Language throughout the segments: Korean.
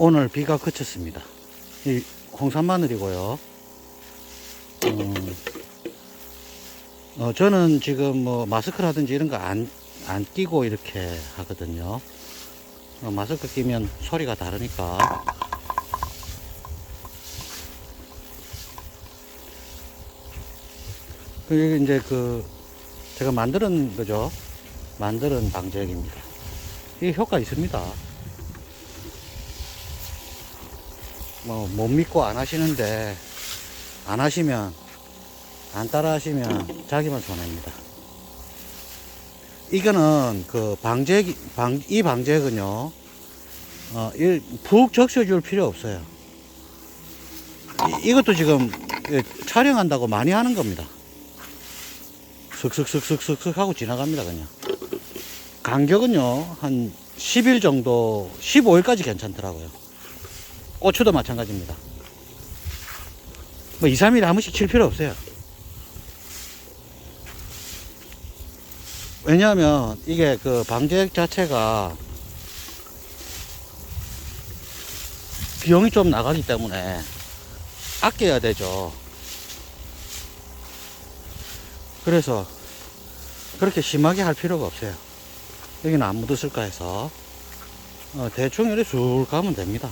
오늘 비가 그쳤습니다. 이 홍산 마늘이고요. 음, 어, 저는 지금 뭐 마스크라든지 이런 거 안, 안 끼고 이렇게 하거든요. 어, 마스크 끼면 소리가 다르니까. 그게 이제 그, 제가 만드는 거죠. 만드는 방제액입니다. 이게 효과 있습니다. 뭐, 못 믿고 안 하시는데, 안 하시면, 안 따라 하시면 자기만 손해입니다. 이거는 그 방제액, 방, 이 방제액은요, 어, 이, 푹 적셔줄 필요 없어요. 이, 이것도 지금 예, 촬영한다고 많이 하는 겁니다. 슥슥슥슥슥슥 하고 지나갑니다, 그냥. 간격은요, 한 10일 정도, 15일까지 괜찮더라고요. 고추도 마찬가지입니다. 뭐 2, 3일에 한 번씩 칠 필요 없어요. 왜냐하면 이게 그 방제액 자체가 비용이 좀 나가기 때문에 아껴야 되죠. 그래서 그렇게 심하게 할 필요가 없어요. 여기는 안 묻었을까 해서 어, 대충 이렇게 쭉 가면 됩니다.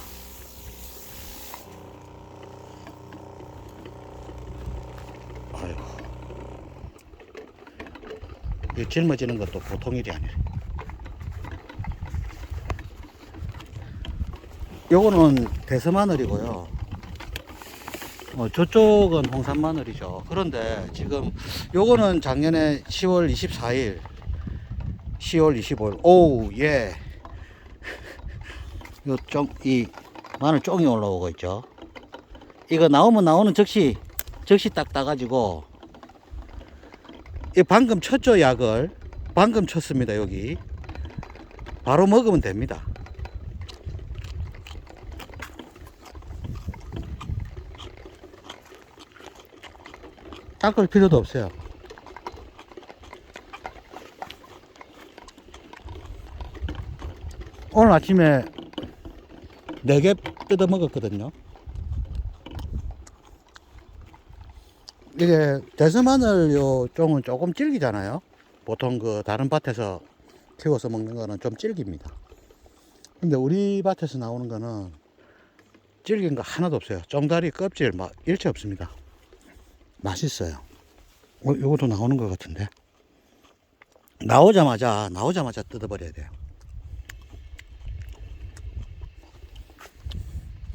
아이고. 이 짊어지는 것도 보통 일이 아니래. 요거는 대서마늘이고요. 어, 저쪽은 홍산마늘이죠. 그런데 지금 요거는 작년에 10월 24일, 10월 25일, 오우, 예. 요 쫑, 이 마늘 쫑이 올라오고 있죠. 이거 나오면 나오는 즉시, 즉시 딱 따가지고, 이 방금 쳤죠, 약을. 방금 쳤습니다, 여기. 바로 먹으면 됩니다. 닦을 필요도 없어요. 오늘 아침에 4개 뜯어 먹었거든요. 이게 대서마늘 요 종은 조금 질기잖아요. 보통 그 다른 밭에서 키워서 먹는 거는 좀 질깁니다. 근데 우리 밭에서 나오는 거는 질긴 거 하나도 없어요. 쫑다리 껍질 막 일체 없습니다. 맛있어요. 어, 요것도 나오는 것 같은데. 나오자마자, 나오자마자 뜯어버려야 돼요.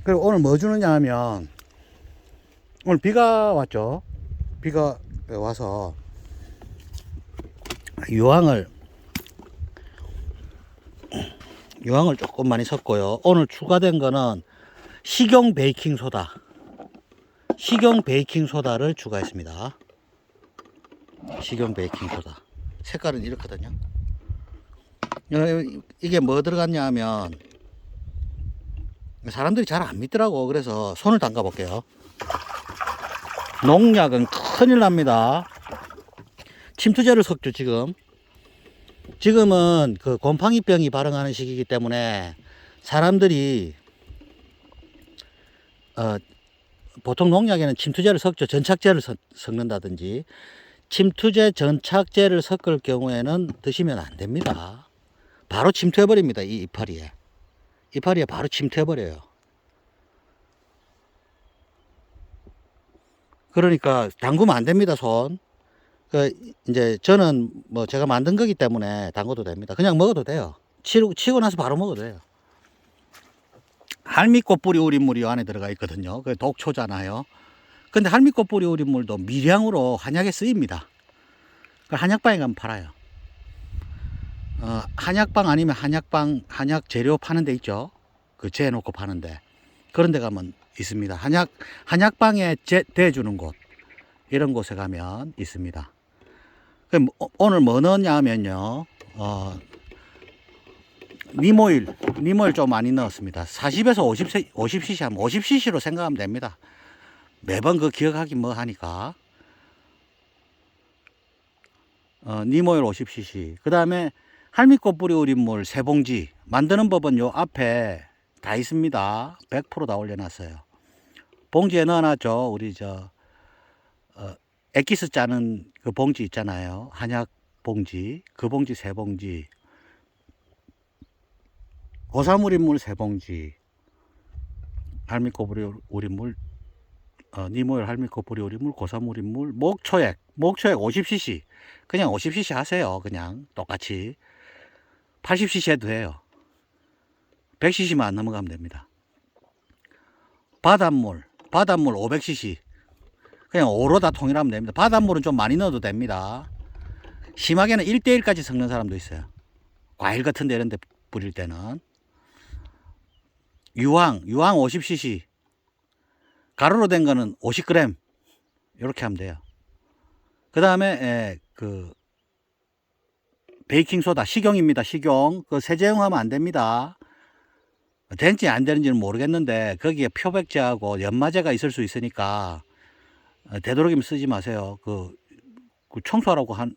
그리고 오늘 뭐 주느냐 하면, 오늘 비가 왔죠. 비가 와서, 유황을, 유황을 조금 많이 섞고요. 오늘 추가된 거는 식용 베이킹 소다. 식용 베이킹 소다를 추가했습니다. 식용 베이킹 소다. 색깔은 이렇거든요. 어, 이게 뭐 들어갔냐 하면 사람들이 잘 안 믿더라고. 그래서 손을 담가 볼게요. 농약은 큰일 납니다. 침투제를 섞죠, 지금. 지금은 그 곰팡이병이 발생하는 시기이기 때문에 사람들이 어, 보통 농약에는 침투제를 섞죠. 전착제를 섞, 섞는다든지 침투제 전착제를 섞을 경우에는 드시면 안 됩니다. 바로 침투해 버립니다. 이 이파리에. 이파리에 바로 침투해 버려요. 그러니까 담그면 안 됩니다, 손. 그 이제 저는 뭐 제가 만든 거기 때문에 담궈도 됩니다. 그냥 먹어도 돼요. 치고, 치고 나서 바로 먹어도 돼요. 할미꽃 뿌리 우린 물이 안에 들어가 있거든요. 그 독초잖아요. 근데 할미꽃 뿌리 우린 물도 미량으로 한약에 쓰입니다. 그 한약방에 가면 팔아요. 어, 한약방 아니면 한약방, 한약 재료 파는 데 있죠. 그 재놓고 파는데. 그런 데 가면 있습니다. 한약, 한약방에 재, 대주는 곳. 이런 곳에 가면 있습니다. 그럼 오- 오늘 뭐 넣었냐 하면요. 어, 니모일, 니모일 좀 많이 넣었습니다. 40에서 50, 50cc 하면 50cc로 생각하면 됩니다. 매번 그 기억하기 뭐 하니까. 어, 니모일 50cc. 그 다음에 할미꽃 뿌리 우린 물 세 봉지. 만드는 법은 요 앞에 다 있습니다. 100%다 올려놨어요. 봉지에 넣어놨죠. 우리 저 어, 엑기스 짜는 그 봉지 있잖아요. 한약 봉지, 그 봉지 세 봉지, 고사물인 물 세 봉지, 할미코브리 우린물, 어, 니모일 할미코브리 우린물, 고사물인 물, 목초액, 목초액 50cc, 그냥 50cc 하세요. 그냥 똑같이 80cc 해도 돼요. 100cc만 안 넘어가면 됩니다. 바닷물, 바닷물 500cc. 그냥 5로 다 통일하면 됩니다. 바닷물은 좀 많이 넣어도 됩니다. 심하게는 1대1까지 섞는 사람도 있어요. 과일 같은 데 이런 데 뿌릴 때는. 유황, 유황 50cc. 가루로 된 거는 50g. 이렇게 하면 돼요. 그 다음에, 그, 베이킹소다. 식용입니다. 식용. 그 세제용하면 안 됩니다. 된지 안 되는지는 모르겠는데 거기에 표백제하고 연마제가 있을 수 있으니까 어, 되도록이면 쓰지 마세요. 그, 그 청소하라고 한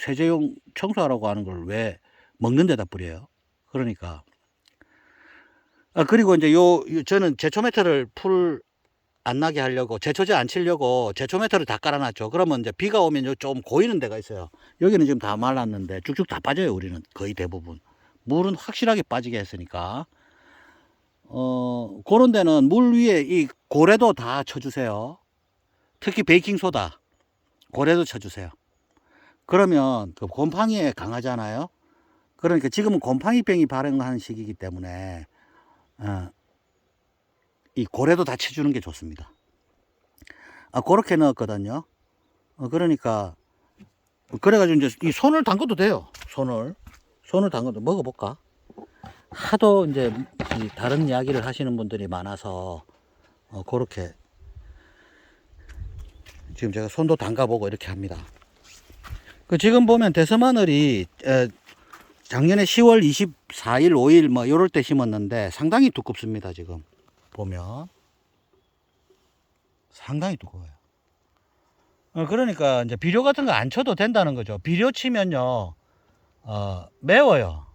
세제용 청소하라고 하는 걸 왜 먹는 데다 뿌려요? 그러니까 아, 그리고 이제 요, 요 저는 제초 메터를 풀 안 나게 하려고 제초제 안 치려고 제초 메터를 다 깔아놨죠. 그러면 이제 비가 오면 요 좀 고이는 데가 있어요. 여기는 지금 다 말랐는데 쭉쭉 다 빠져요. 우리는 거의 대부분 물은 확실하게 빠지게 했으니까 어, 그런 데는 물 위에 이 고래도 다 쳐주세요. 특히 베이킹소다. 고래도 쳐주세요. 그러면 그 곰팡이에 강하잖아요. 그러니까 지금은 곰팡이병이 발생하는 시기이기 때문에, 어, 이 고래도 다 쳐주는 게 좋습니다. 아, 그렇게 넣었거든요. 어, 그러니까, 그래가지고 이제 이 손을 담궈도 돼요. 손을. 손을 담궈도 먹어볼까? 하도 이제 이 다른 이야기를 하시는 분들이 많아서 어, 그렇게 지금 제가 손도 담가보고 이렇게 합니다. 그 지금 보면 대서마늘이 에, 작년에 10월 24일, 5일 뭐 이럴 때 심었는데 상당히 두껍습니다. 지금 보면 상당히 두꺼워요. 어, 그러니까 이제 비료 같은 거 안 쳐도 된다는 거죠. 비료 치면요, 어, 매워요.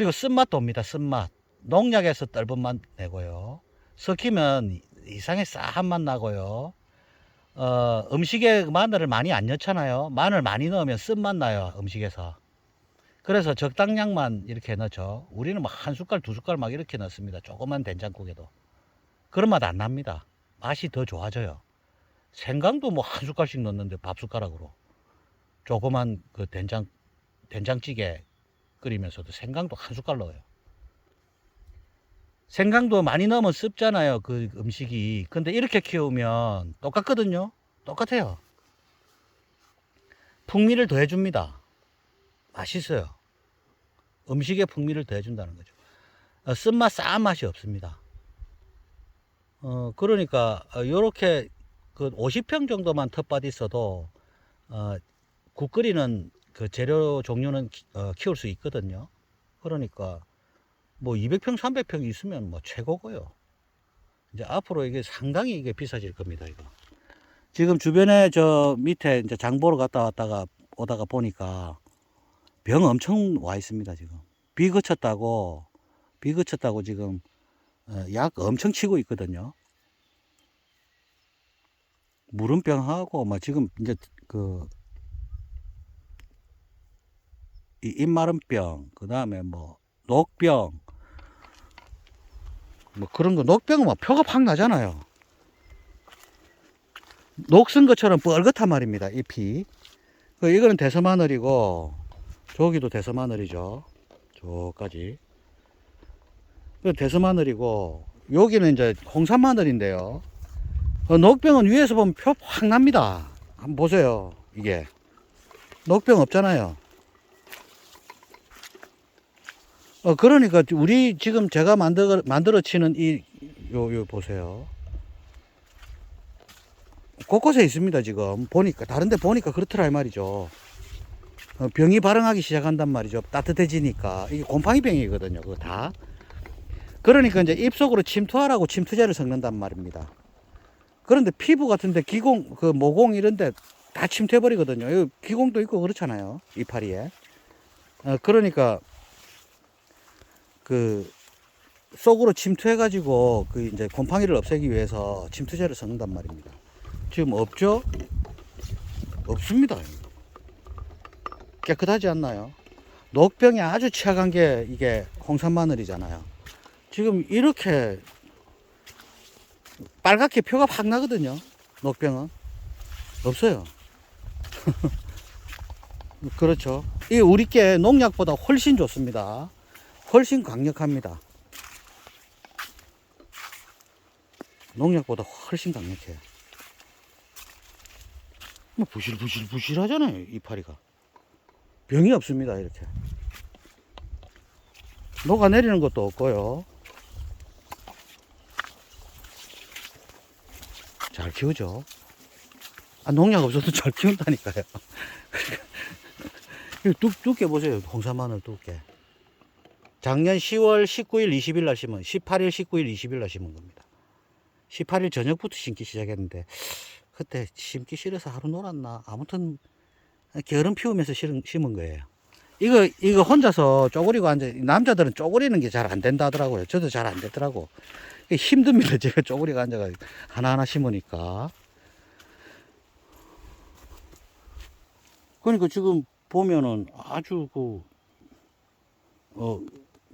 그리고 쓴맛도 옵니다. 쓴맛. 농약에서 떫은 맛 내고요. 섞이면 이상의 싸한 맛 나고요. 어, 음식에 마늘을 많이 안 넣잖아요. 마늘 많이 넣으면 쓴맛 나요. 음식에서. 그래서 적당량만 이렇게 넣죠. 우리는 막 한 숟갈, 두 숟갈 막 이렇게 넣습니다. 조그만 된장국에도. 그런 맛 안 납니다. 맛이 더 좋아져요. 생강도 뭐 한 숟갈씩 넣는데 밥 숟가락으로. 조그만 그 된장, 된장찌개 끓이면서도 생강도 한 숟갈 넣어요. 생강도 많이 넣으면 습잖아요. 그 음식이. 근데 이렇게 키우면 똑같거든요. 똑같아요. 풍미를 더해줍니다. 맛있어요. 음식에 풍미를 더해준다는 거죠. 어, 쓴맛, 싸한 맛이 없습니다. 어, 그러니까, 어, 요렇게 그 50평 정도만 텃밭 있어도, 어, 국 끓이는 그 재료 종류는 키, 어, 키울 수 있거든요. 그러니까 뭐 200평, 300평 있으면 뭐 최고고요. 이제 앞으로 이게 상당히 이게 비싸질 겁니다, 이거. 지금 주변에 저 밑에 이제 장 보러 갔다 왔다가 오다가 보니까 병 엄청 와 있습니다, 지금. 비 그쳤다고, 비 그쳤다고 지금 어, 약 엄청 치고 있거든요. 무름병하고 뭐 지금 이제 그 이 입마름병, 그 다음에 뭐 녹병, 뭐 그런 거 녹병은 막 표가 팍 나잖아요. 녹슨 것처럼 뻘겋단 말입니다. 잎이. 그 이거는 대서 마늘이고 저기도 대서 마늘이죠. 저까지. 그 대서 마늘이고 여기는 이제 홍산 마늘인데요. 어, 녹병은 위에서 보면 표 확 납니다. 한번 보세요. 이게 녹병 없잖아요. 어, 그러니까 우리 지금 제가 만들어, 만들어 치는 이, 요, 요 보세요. 곳곳에 있습니다, 지금. 보니까, 다른데 보니까 그렇더라, 이 말이죠. 어, 병이 발응하기 시작한단 말이죠. 따뜻해지니까. 이게 곰팡이 병이거든요, 그거 다. 그러니까 이제 입속으로 침투하라고 침투제를 섞는단 말입니다. 그런데 피부 같은데 기공, 그 모공 이런데 다 침투해버리거든요. 기공도 있고 그렇잖아요, 이파리에. 어, 그러니까 그 속으로 침투해가지고 그 이제 곰팡이를 없애기 위해서 침투제를 섞는단 말입니다. 지금 없죠? 없습니다. 깨끗하지 않나요? 녹병이 아주 취약한 게 이게 홍산 마늘이잖아요. 지금 이렇게 빨갛게 표가 확 나거든요. 녹병은 없어요. 그렇죠. 이 우리 게 농약보다 훨씬 좋습니다. 훨씬 강력합니다. 농약보다 훨씬 강력해요. 뭐 부실부실 부실하잖아요 이파리가. 병이 없습니다 이렇게. 녹아내리는 것도 없고요. 잘 키우죠. 아, 농약 없어도 잘 키운다니까요. 두, 두께 보세요. 홍사마늘 두께. 작년 10월 19일, 20일 날 심은, 18일, 19일, 20일 날 심은 겁니다. 18일 저녁부터 심기 시작했는데, 그때 심기 싫어서 하루 놀았나? 아무튼, 게으름 피우면서 심은, 심은 거예요. 이거, 이거 혼자서 쪼그리고 앉아, 남자들은 쪼그리는 게 잘 안 된다 하더라고요. 저도 잘 안 되더라고. 힘듭니다. 제가 쪼그리고 앉아가 하나하나 심으니까. 그러니까 지금 보면은 아주 그, 어,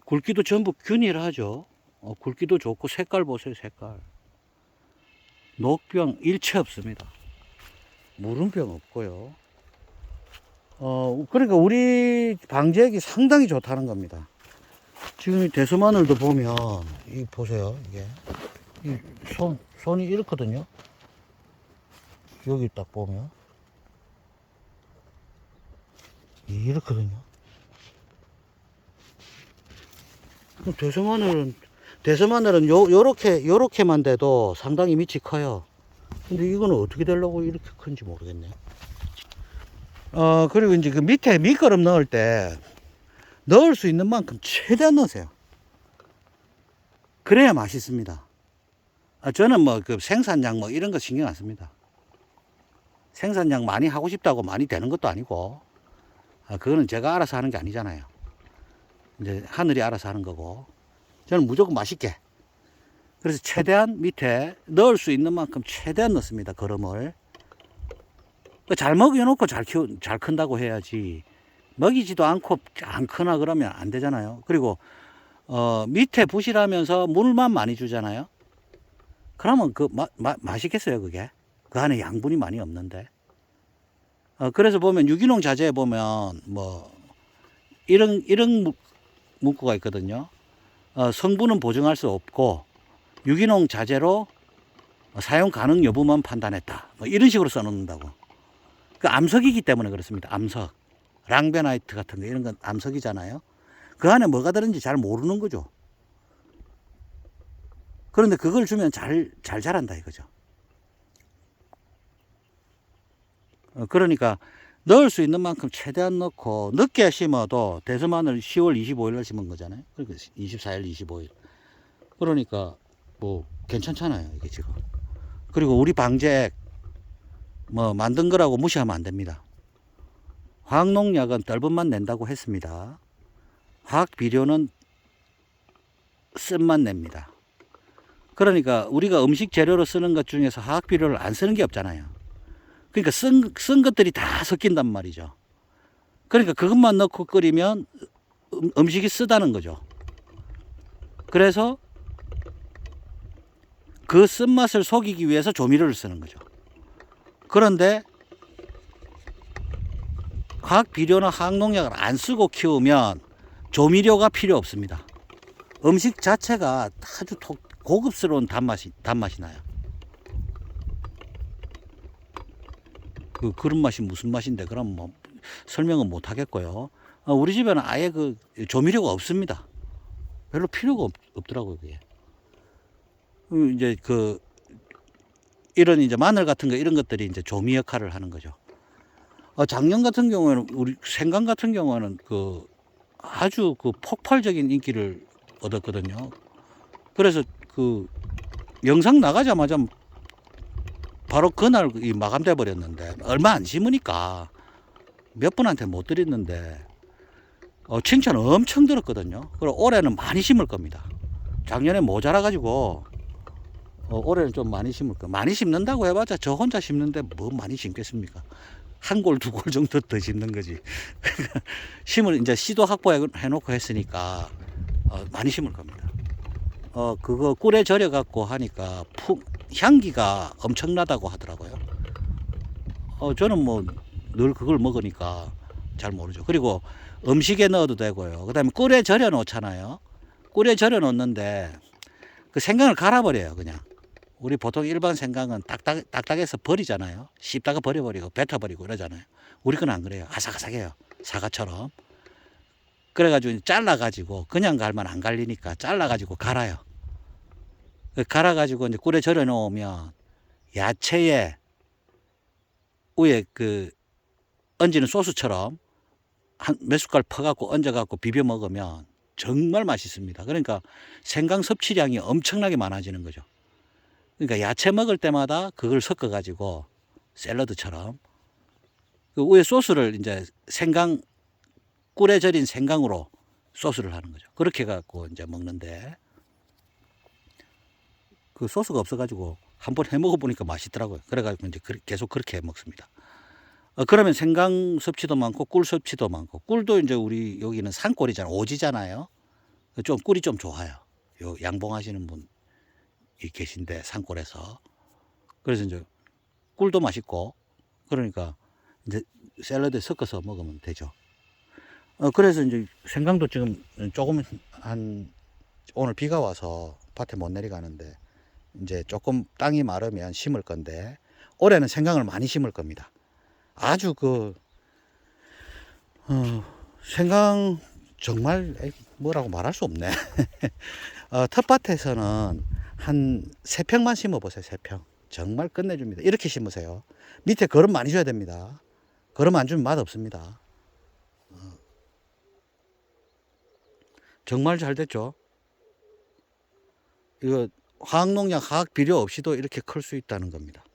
굵기도 전부 균일하죠. 어, 굵기도 좋고 색깔 보세요, 색깔. 녹병 일체 없습니다. 무름병 없고요. 어, 그러니까 우리 방제액이 상당히 좋다는 겁니다. 지금 이 대수마늘도 보면, 이 보세요, 이게. 이 손, 손이 이렇거든요. 여기 딱 보면. 이렇거든요. 대서마늘은 대서마늘은 요 요렇게 요렇게만 돼도 상당히 밑이 커요. 근데 이거는 어떻게 되려고 이렇게 큰지 모르겠네. 어 그리고 이제 그 밑에 밑거름 넣을 때 넣을 수 있는 만큼 최대한 넣으세요. 그래야 맛있습니다. 아, 저는 뭐 그 생산량 뭐 이런 거 신경 안 씁니다. 생산량 많이 하고 싶다고 많이 되는 것도 아니고 아, 그거는 제가 알아서 하는 게 아니잖아요. 이제 하늘이 알아서 하는 거고. 저는 무조건 맛있게. 그래서 최대한 밑에 넣을 수 있는 만큼 최대한 넣습니다. 거름을. 그잘 먹여놓고 잘 키우, 잘 큰다고 해야지. 먹이지도 않고 안 크나 그러면 안 되잖아요. 그리고, 어, 밑에 부실하면서 물만 많이 주잖아요. 그러면 그, 마, 마, 맛있겠어요, 그게? 그 안에 양분이 많이 없는데. 어, 그래서 보면 유기농 자재에 보면 뭐 이런 이런 문- 문구가 있거든요. 어, 성분은 보증할 수 없고 유기농 자재로 사용 가능 여부만 판단했다. 뭐 이런 식으로 써놓는다고. 그 암석이기 때문에 그렇습니다. 암석, 랑베나이트 같은 거 이런 건 암석이잖아요. 그 안에 뭐가 들은지 잘 모르는 거죠. 그런데 그걸 주면 잘 잘 자란다 이거죠. 어, 그러니까 넣을 수 있는 만큼 최대한 넣고 늦게 심어도 대서마늘 10월 25일 날 심은 거잖아요. 그러니까 24일, 25일. 그러니까 뭐 괜찮잖아요, 이게 지금. 그리고 우리 방제액 뭐 만든 거라고 무시하면 안 됩니다. 화학농약은 떫은만 낸다고 했습니다. 화학 비료는 쓴만 냅니다. 그러니까 우리가 음식 재료로 쓰는 것 중에서 화학 비료를 안 쓰는 게 없잖아요. 그러니까 쓴, 쓴 것들이 다 섞인단 말이죠. 그러니까 그것만 넣고 끓이면 음, 음식이 쓰다는 거죠. 그래서 그 쓴맛을 속이기 위해서 조미료를 쓰는 거죠. 그런데 화학 비료나 화학 농약을 안 쓰고 키우면 조미료가 필요 없습니다. 음식 자체가 아주 톡- 고급스러운 단맛이 단맛이 나요. 그 그런 맛이 무슨 맛인데 그럼 뭐 설명은 못 하겠고요. 어, 우리 집에는 아예 그 조미료가 없습니다. 별로 필요가 없, 없더라고요 그게. 음, 이제 그 이런 이제 마늘 같은 거 이런 것들이 이제 조미 역할을 하는 거죠. 어, 작년 같은 경우에는 우리 생강 같은 경우는 그 아주 그 폭발적인 인기를 얻었거든요. 그래서 그 영상 나가자마자 바로 그날 이 마감돼 버렸는데 얼마 안 심으니까 몇 분한테 못 드렸는데 어, 칭찬 엄청 들었거든요. 그리고 올해는 많이 심을 겁니다. 작년에 모자라 가지고 어, 올해는 좀 많이 심을 거. 많이 심는다고 해봤자 저 혼자 심는데 뭐 많이 심겠습니까? 한 골 두 골 정도 더 심는 거지. 심을 이제 시도 확보해 놓고 했으니까 어, 많이 심을 겁니다. 어 그거 꿀에 절여 갖고 하니까 푹 향기가 엄청나다고 하더라고요. 어 저는 뭐 늘 그걸 먹으니까 잘 모르죠. 그리고 음식에 넣어도 되고요. 그다음에 꿀에 절여 놓잖아요. 꿀에 절여 놓는데 그 생강을 갈아버려요, 그냥. 우리 보통 일반 생강은 딱딱, 딱딱해서 버리잖아요. 씹다가 버려버리고 뱉어버리고 이러잖아요. 우리 건 안 그래요. 아삭아삭해요. 사과처럼. 그래가지고 잘라가지고 그냥 갈면 안 갈리니까 잘라가지고 갈아요. 그 갈아가지고 이제 꿀에 절여 놓으면 야채에 위에 그 얹는 소스처럼 한 몇 숟갈 퍼갖고 얹어갖고 비벼 먹으면 정말 맛있습니다. 그러니까 생강 섭취량이 엄청나게 많아지는 거죠. 그러니까 야채 먹을 때마다 그걸 섞어가지고 샐러드처럼 그 위에 소스를 이제 생강 꿀에 절인 생강으로 소스를 하는 거죠. 그렇게 갖고 이제 먹는데 그 소스가 없어가지고 한번 해 먹어보니까 맛있더라고요. 그래가지고 이제 그- 계속 그렇게 해 먹습니다. 어, 그러면 생강 섭취도 많고 꿀 섭취도 많고 꿀도 이제 우리 여기는 산골이잖아요. 오지잖아요. 좀 꿀이 좀 좋아요. 요 양봉하시는 분이 계신데 산골에서 그래서 이제 꿀도 맛있고 그러니까 이제 샐러드에 섞어서 먹으면 되죠. 어 그래서 이제 생강도 지금 조금 한 오늘 비가 와서 밭에 못 내려가는데 이제 조금 땅이 마르면 심을 건데 올해는 생강을 많이 심을 겁니다. 아주 그 어, 생강 정말 뭐라고 말할 수 없네. 어, 텃밭에서는 한 세 평만 심어 보세요. 세 평. 정말 끝내줍니다. 이렇게 심으세요. 밑에 거름 많이 줘야 됩니다. 거름 안 주면 맛 없습니다. 어. 정말 잘 됐죠. 이거 화학농약, 화학 비료 없이도 이렇게 클 수 있다는 겁니다.